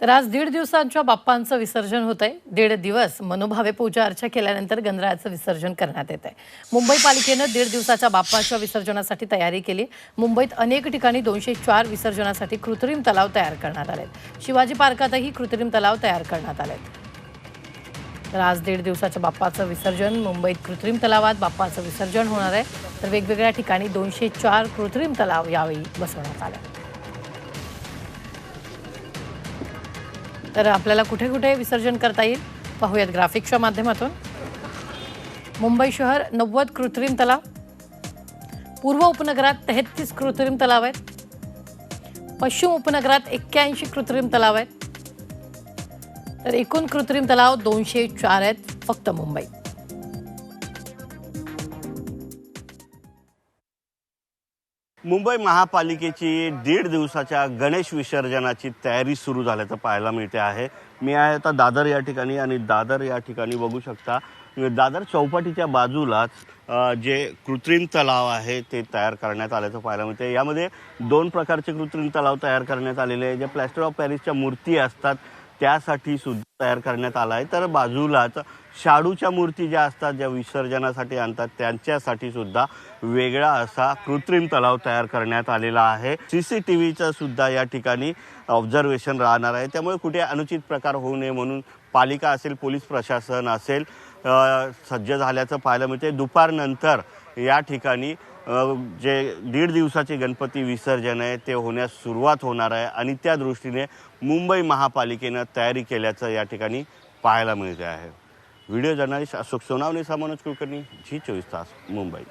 तर आज दीड दिवसांच्या बाप्पांचं विसर्जन होत आहे दीड दिवस मनोभावे पूजा अर्चा केल्यानंतर गणरायाचं विसर्जन करण्यात येत आहे मुंबई पालिकेनं दीड दिवसाच्या बाप्पाच्या विसर्जनासाठी तयारी केली. मुंबईत अनेक ठिकाणी दोनशे चार विसर्जनासाठी कृत्रिम तलाव तयार करण्यात आले शिवाजी पार्कातही कृत्रिम तलाव तयार करण्यात आले तर आज दीड दिवसाच्या बाप्पाचं विसर्जन मुंबईत कृत्रिम तलावात बाप्पाचं विसर्जन होणार आहे. तर वेगवेगळ्या ठिकाणी दोनशे चार कृत्रिम तलाव यावेळी बसवण्यात आले. तर आपल्याला कुठे कुठे विसर्जन करता येईल पाहूयात ग्राफिक्सच्या माध्यमातून. मुंबई शहर नव्वद कृत्रिम तलाव. पूर्व उपनगरात तेहतीस कृत्रिम तलाव आहेत. पश्चिम उपनगरात एक्क्याऐंशी कृत्रिम तलाव आहेत. तर एकूण कृत्रिम तलाव दोनशे चार आहेत फक्त मुंबईत मुंबई महापालिकेची दीड दिवसाच्या गणेश विसर्जनाची तयारी सुरू झाल्याचं पाहायला मिळते आहे. मी आहे आता दादर या ठिकाणी आणि दादर या ठिकाणी बघू शकता. दादर चौपाटीच्या बाजूलाच जे कृत्रिम तलाव आहे ते तयार करण्यात आल्याचं पाहायला मिळते. यामध्ये दोन प्रकारचे कृत्रिम तलाव तयार करण्यात आलेले आहे जे प्लॅस्टर ऑफ पॅरिसच्या मूर्ती असतात. त्यासाठी सुद्धा तयार करण्यात आला आहे. तर बाजूलाच शाडूच्या मूर्ती ज्या असतात ज्या विसर्जनासाठी आणतात त्यांच्यासाठी सुद्धा वेगळा असा कृत्रिम तलाव तयार करण्यात आलेला आहे. सी सी टी व्हीचं सुद्धा या ठिकाणी ऑब्झर्वेशन राहणार आहे. त्यामुळे कुठे अनुचित प्रकार होऊ नये म्हणून पालिका असेल पोलीस प्रशासन असेल सज्ज झाल्याचं पाहायला मिळते दुपारनंतर या ठिकाणी जे दीड दिवसाचे गणपती विसर्जन आहे ते होण्यास सुरुवात होणार आहे आणि त्या दृष्टीने मुंबई महापालिकेनं तयारी केल्याचं या ठिकाणी पाहायला मिळते आहे. Video journalist Ashok Sonawane Manoj Kulkarni Zee चोवीस तास मुंबई.